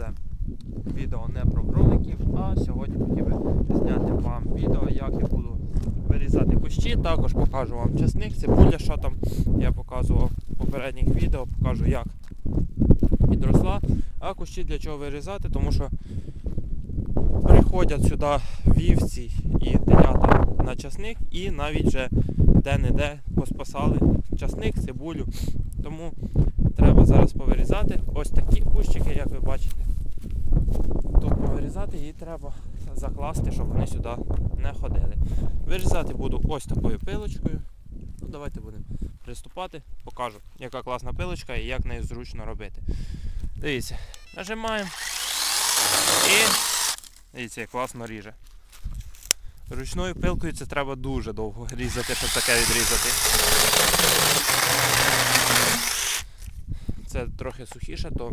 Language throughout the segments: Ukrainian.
буде відео не про кроликів, а сьогодні хотів би зняти вам відео, як я буду вирізати кущі. Також покажу вам часник, цибуля, що там я показував в попередніх відео, покажу як підросла. А кущі для чого вирізати, тому що приходять сюди вівці і телята на часник і навіть вже де-не-де поспасали часник, цибулю. Тому треба зараз повирізати ось такі кущики, як ви бачите. Тут повирізати і треба закласти, щоб вони сюди не ходили. Вирізати буду ось такою пилочкою. Ну, давайте будемо приступати, покажу, яка класна пилочка і як нею зручно робити. Дивіться, нажимаємо і дивіться, як класно ріже. Ручною пилкою це треба дуже довго різати, щоб таке відрізати. Це трохи сухіше, то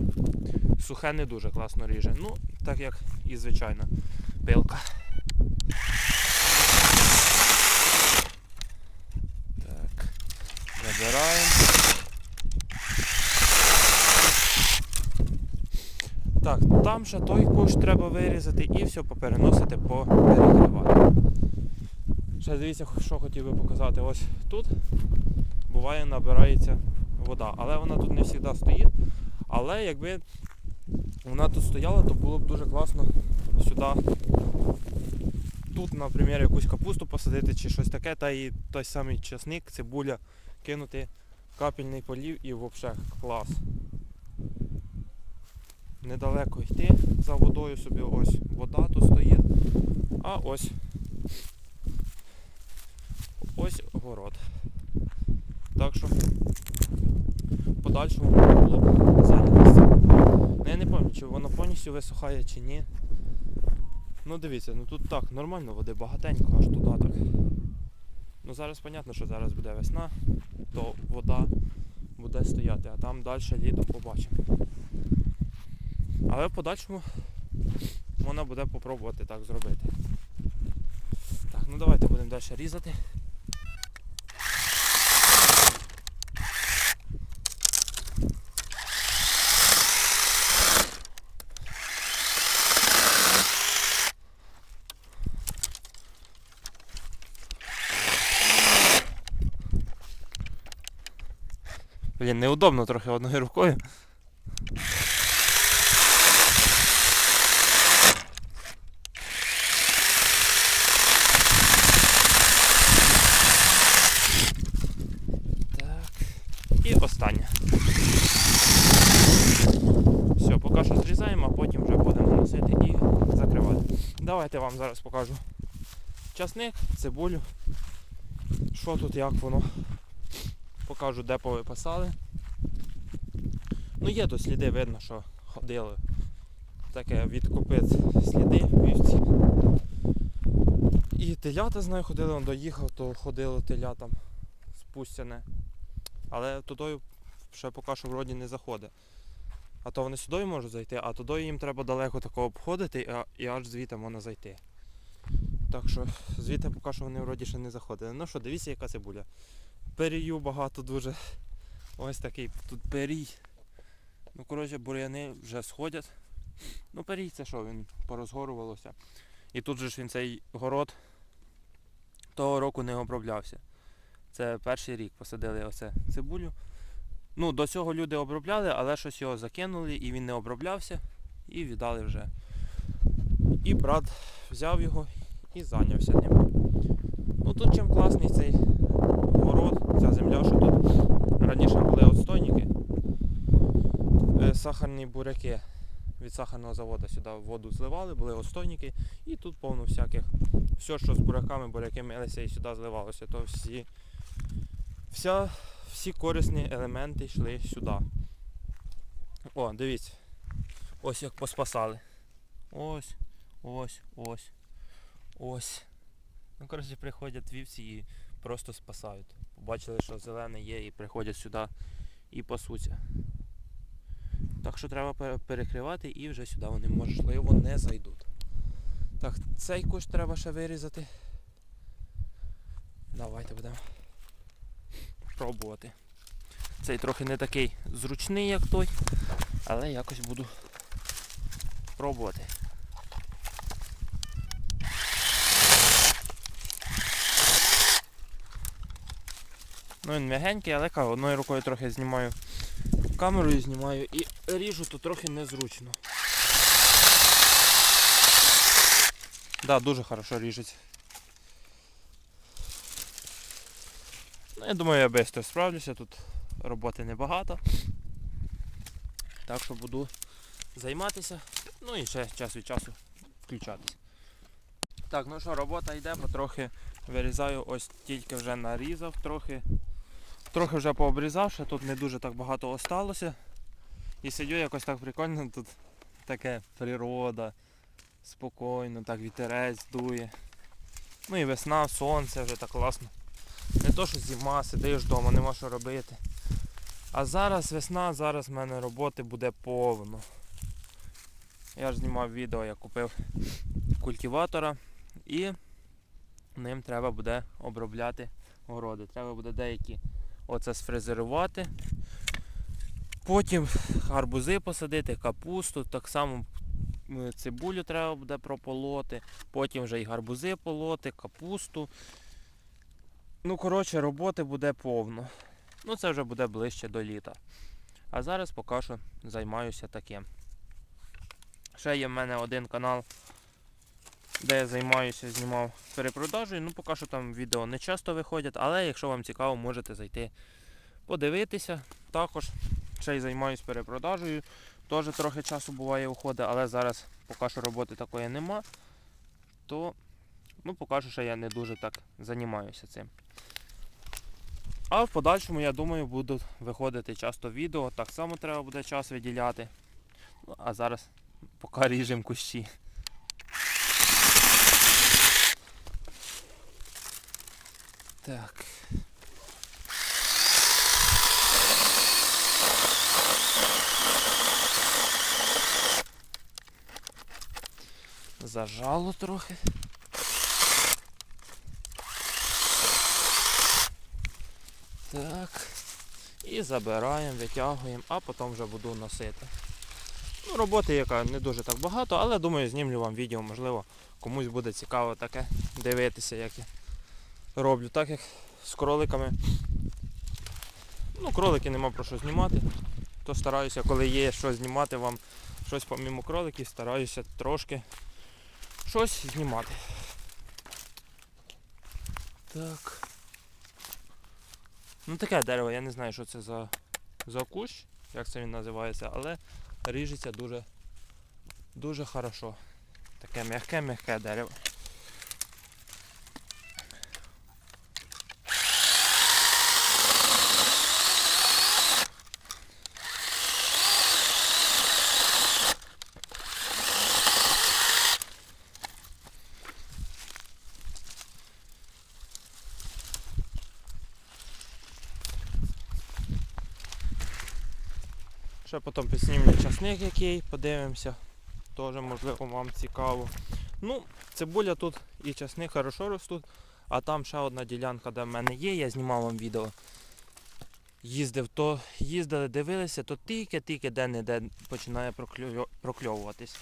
сухе не дуже класно ріже. Ну, так як і звичайна пилка. Так, забираємо. Так, там ще той кущ треба вирізати і все попереносити, поперекривати. Ще дивіться, що хотів би показати. Ось тут буває набирається вода, але вона тут не завжди стоїть. Але якби вона тут стояла, то було б дуже класно сюди. Тут, наприклад, якусь капусту посадити чи щось таке, та і той самий часник, цибуля, кинути капельний полів і взагалі клас. Недалеко йти за водою собі ось вода тут стоїть. А ось ось город. Так що подальшому було б зайнятися. Ну, я не пам'ятаю, чи воно повністю висухає чи ні. Ну дивіться, ну тут так, нормально води, багатенько аж туди так. Ну зараз зрозуміло, що зараз буде весна, то вода буде стояти, а там далі літом побачимо. Але в подальшому можна буде попробувати так зробити. Так, ну давайте будемо далі різати. Блін, неудобно трохи одною рукою. Так. І останнє. Все, поки що зрізаємо, а потім вже будемо носити і закривати. Давайте вам зараз покажу часник, цибулю. Що тут, як воно. Покажу, де повипасали. Ну є тут сліди, видно, що ходили. Таке від копиць сліди вівці. І телята з нею ходили, он доїхав, то ходило телятам спустяне. Але тудою ще поки що вроді не заходить. А то вони сюди можуть зайти, а туди їм треба далеко такого обходити і аж звідти можна зайти. Так що звідти поки що вони вроді ще не заходили. Ну що, дивіться, яка цибуля. Перію багато дуже. Ось такий тут перій. Ну, коротше, бур'яни вже сходять. Ну, перій це що, він порозгорувалося. І тут же ж він цей город того року не оброблявся. Це перший рік посадили оце цибулю. Ну, до цього люди обробляли, але щось його закинули і він не оброблявся. І віддали вже. І брат взяв його і зайнявся ним. Ну тут чим класний цей ця земля, що тут раніше були отстойники, е, сахарні буряки від сахарного заводу сюди воду зливали, були отстойники, і тут повно всяких. Все, що з буряками, буряки милися і сюди зливалося, то всі, вся, всі корисні елементи йшли сюди. О, дивіться. Ось як поспасали. Ось, ось, ось, ось. Ну, коротше, приходять вівці і просто спасають. Побачили, що зелене є і приходять сюди і пасуться. Так що треба перекривати і вже сюди вони можливо не зайдуть. Так, цей кущ треба ще вирізати. Давайте будемо пробувати. Цей трохи не такий зручний, як той, але якось буду пробувати. Ну він м'ягенький, але кажу, одною рукою трохи знімаю камерою знімаю і ріжу, то трохи незручно. Да, дуже хорошо ріжеться. Ну, я думаю, я швидко справлюся, тут роботи небагато. Так що буду займатися. Ну і ще час від часу включатись. Так, ну що, робота йде, потрохи вирізаю, ось тільки вже нарізав трохи. Трохи вже пообрізав, ще тут не дуже так багато осталося. І сидю якось так прикольно, тут таке природа, спокійно, так вітерець дує. Ну і весна, сонце вже так класно. Не то, що зима, сидиш вдома, нема що робити. А зараз весна, зараз в мене роботи буде повно. Я ж знімав відео, я купив культиватора і ним треба буде обробляти городи. Треба буде деякі оце сфрезерувати. Потім гарбузи посадити, капусту, так само цибулю треба буде прополоти, потім вже і гарбузи полоти, капусту. Ну, коротше, роботи буде повно. Ну, це вже буде ближче до літа. А зараз поки що займаюся таким. Ще є в мене один канал, де я займаюся, знімав перепродажею. Ну, поки що там відео не часто виходять, але якщо вам цікаво, можете зайти подивитися. Також ще й займаюся перепродажею. Теж трохи часу буває уходить, але зараз поки що роботи такої нема, то ну, поки що ще я не дуже так займаюся цим. А в подальшому, я думаю, будуть виходити часто відео. Так само треба буде час виділяти. Ну, а зараз поки ріжемо кущі. Так. Зажало трохи. Так. І забираємо, витягуємо, а потім вже буду носити. Ну, роботи яка не дуже так багато, але думаю, знімлю вам відео, можливо, комусь буде цікаво таке дивитися, як я роблю. Так як з кроликами. Ну, кролики нема про що знімати. То стараюся, коли є що знімати вам щось помімо кроликів, стараюся трошки щось знімати. Так. Ну таке дерево, я не знаю, що це за, за кущ, як це він називається, але ріжеться дуже дуже хорошо. Таке м'яке-м'яке дерево. Ще потім підснімлю часник який, подивимося. Теж можливо вам цікаво. Ну, цибуля тут і часник хорошо ростуть, а там ще одна ділянка, де в мене є, я знімав вам відео. Їздив, то їздили, дивилися, то тільки-тільки де-не-де починає прокльовуватись.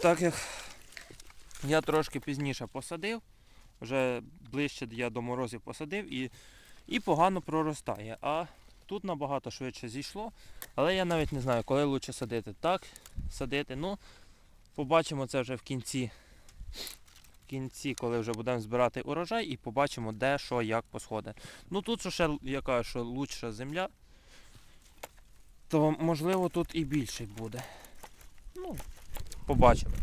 Так як я трошки пізніше посадив, вже ближче я до морозів посадив і, і погано проростає. А тут набагато швидше зійшло. Але я навіть не знаю, коли краще садити. Так, садити. Ну, побачимо це вже в кінці. В кінці, коли вже будемо збирати урожай і побачимо, де, що, як посходить. Ну тут ще я кажу, що лучша земля, то можливо тут і більше буде. Ну, побачимо.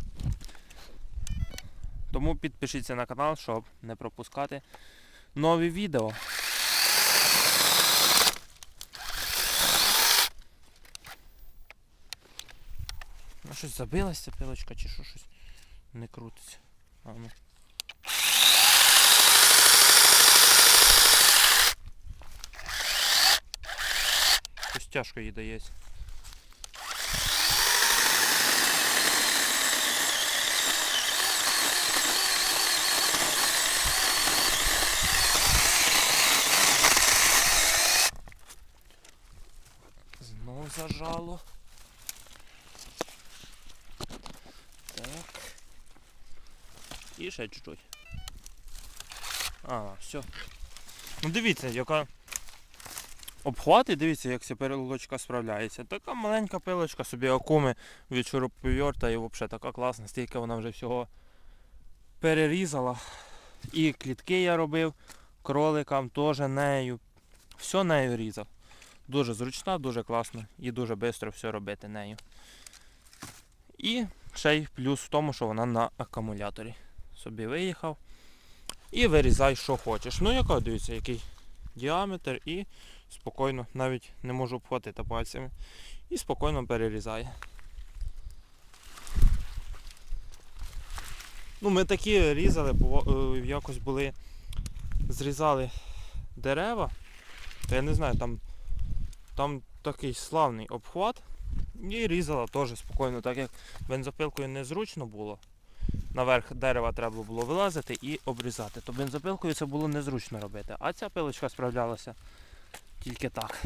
Тому підпишіться на канал, щоб не пропускати нові відео. Ну щось забилася пилочка чи що щось не крутиться. А, ну. Щось тяжко їй дається. Знов зажало. І ще чуть-чуть. А, все. Ну дивіться, яка обхват дивіться, як ця пилочка справляється. Така маленька пилочка, собі окуми від шуруповерта і взагалі така класна, стільки вона вже всього перерізала. І клітки я робив кроликам теж нею. Все нею різав. Дуже зручна, дуже класно і дуже швидко все робити нею. І ще й плюс в тому, що вона на акумуляторі. Собі виїхав. І вирізай, що хочеш. Ну, яка дивіться, який діаметр і спокійно, навіть не можу обхватити пальцями. І спокійно перерізає. Ну, ми такі різали, е, якось були, зрізали дерева. То я не знаю, там, там такий славний обхват. І різала теж спокійно, так як бензопилкою незручно було. Наверх дерева треба було вилазити і обрізати. То бензопилкою це було незручно робити. А ця пилочка справлялася тільки так.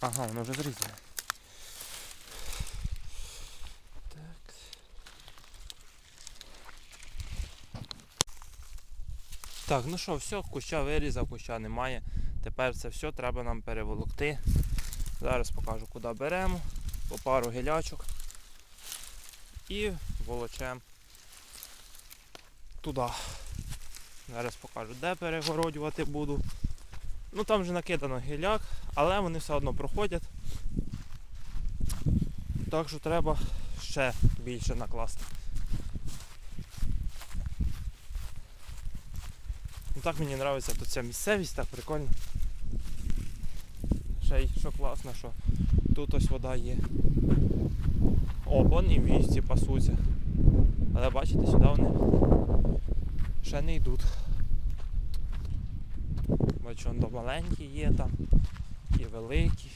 Ага, воно вже зрізане. Так. Ну що, все, куща вирізав, куща немає. Тепер це все треба нам переволокти. Зараз покажу, куди беремо. По пару гілячок. І волочемо туди. Зараз покажу, де перегородювати буду. Ну там вже накидано гіляк, але вони все одно проходять. Так що треба ще більше накласти. Ну так мені подобається тут ця місцевість, так прикольно. Ще й що класно, що тут ось вода є. О, вон і вівці пасуться. Але бачите, сюди вони ще не йдуть. Бачу, он маленькі є там, і великі.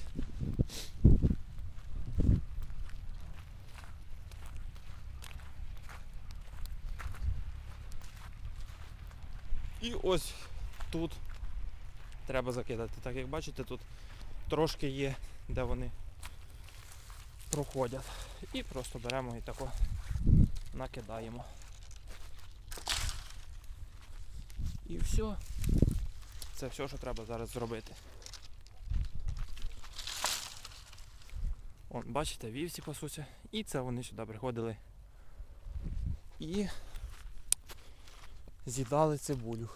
І ось тут треба закидати. Так як бачите, тут трошки є, де вони проходять. І просто беремо і тако накидаємо. І все. Це все, що треба зараз зробити. Вон, бачите, вівці пасуться. І це вони сюди приходили. І з'їдали цибулю.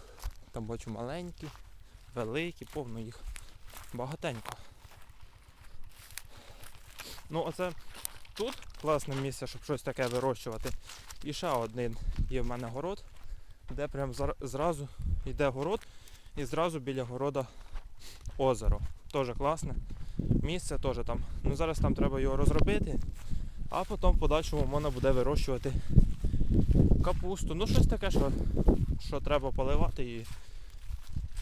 Там бачу маленькі, великі, повно їх. Багатенько. Ну оце тут класне місце, щоб щось таке вирощувати. І ще один є в мене город, де прям зразу йде город і зразу біля города озеро. Теж класне. Місце теж там. Ну зараз там треба його розробити, а потім в подальшому можна буде вирощувати капусту. Ну щось таке, що, що треба поливати і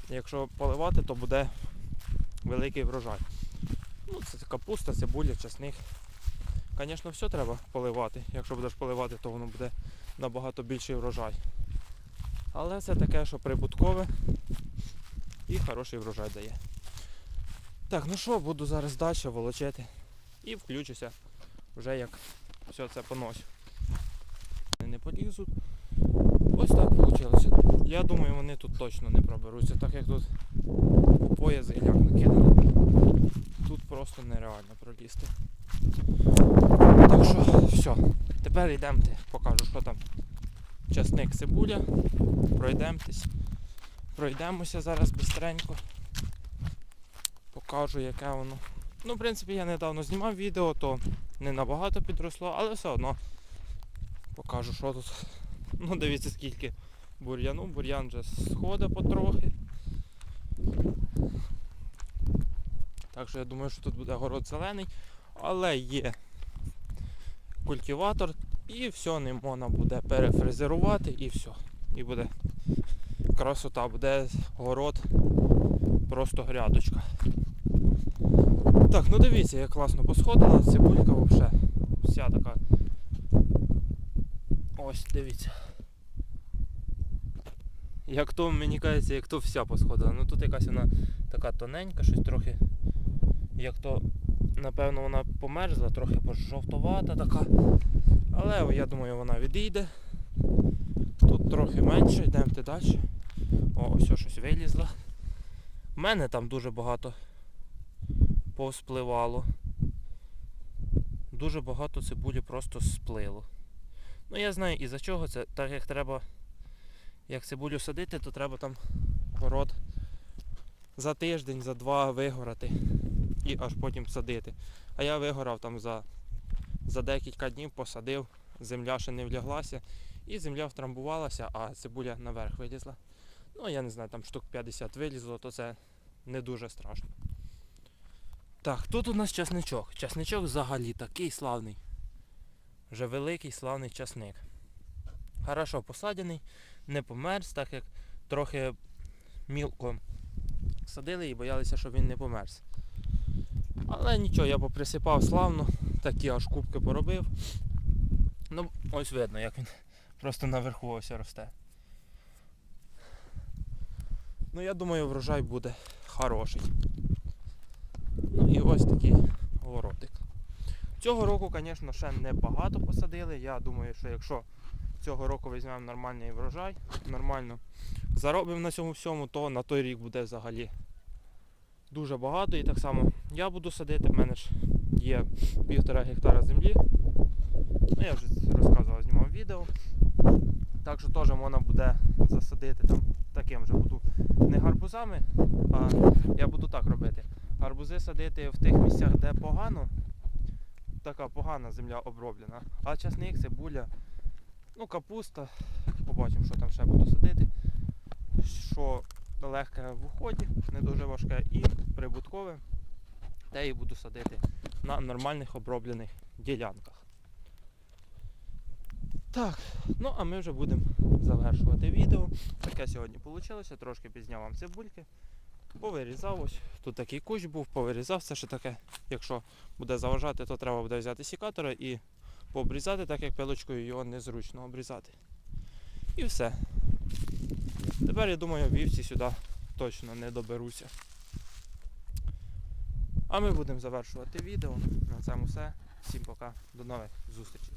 якщо поливати, то буде великий врожай. Ну, це капуста, цибуля, часник. Звісно, все треба поливати. Якщо будеш поливати, то воно буде набагато більший врожай. Але це таке, що прибуткове і хороший врожай дає. Так, ну що, буду зараз далі волочити і включуся вже як все це поносю. Не полізуть. Ось так вийшло. Я думаю, вони тут точно не проберуться, так як тут по пояс гіляк накидано. Тут просто нереально пролізти. Так що, все. Тепер йдемо, покажу, що там. Часник цибуля. Пройдемтесь. Пройдемося зараз бистренько. Покажу, яке воно. Ну, в принципі, я недавно знімав відео, то не набагато підросло, але все одно покажу, що тут. Ну, дивіться, скільки бур'яну. Бур'ян вже сходить потрохи. Так що я думаю, що тут буде город зелений, але є культиватор і все, ним можна буде перефрезерувати і все. І буде красота, буде город, просто грядочка. Так, ну дивіться, як класно посходила, цибулька взагалі. Вся така. Ось, дивіться. Як то, мені кажеться, як то вся посходила. Ну тут якась вона така тоненька, щось трохи. Як то, напевно, вона померзла, трохи пожовтовата така. Але я думаю, вона відійде. Тут трохи менше, йдемо далі. О, ось щось вилізло. У мене там дуже багато повспливало. Дуже багато цибулі просто сплило. Ну я знаю і за чого це, так як треба, як цибулю садити, то треба там город за тиждень, за два вигорати і аж потім садити. А я вигорав там за, за декілька днів, посадив, земля ще не вляглася, і земля втрамбувалася, а цибуля наверх вилізла. Ну, я не знаю, там штук 50 вилізло, то це не дуже страшно. Так, тут у нас часничок. Часничок взагалі такий славний. Вже великий славний часник. Хорошо посадений, не померз, так як трохи мілко садили і боялися, щоб він не померз. Але нічого, я поприсипав славно, такі аж кубки поробив. Ну, ось видно, як він просто наверху ось росте. Ну, я думаю, врожай буде хороший. Ну і ось такий городик. Цього року, звісно, ще не багато посадили. Я думаю, що якщо цього року візьмемо нормальний врожай, нормально заробимо на цьому всьому, то на той рік буде взагалі дуже багато. І так само я буду садити, в мене ж є півтора гектара землі. Ну, я вже розказував, знімав відео. Так що теж можна буде засадити там таким же буду не гарбузами, а я буду так робити. Гарбузи садити в тих місцях, де погано, така погана земля оброблена. А часник, цибуля, ну капуста, побачимо, що там ще буду садити. Що легке в уході, не дуже важке і прибуткове, те і буду садити на нормальних оброблених ділянках. Так, ну а ми вже будемо завершувати відео. Таке сьогодні вийшло, трошки пізняв вам цибульки. Повирізав ось. Тут такий кущ був, повирізав це ще таке. Якщо буде заважати, то треба буде взяти сікатора і пообрізати, так як пилочкою його незручно обрізати. І все. Тепер я думаю, вівці сюди точно не доберуся. А ми будемо завершувати відео. На цьому все. Всім пока, до нових зустрічей.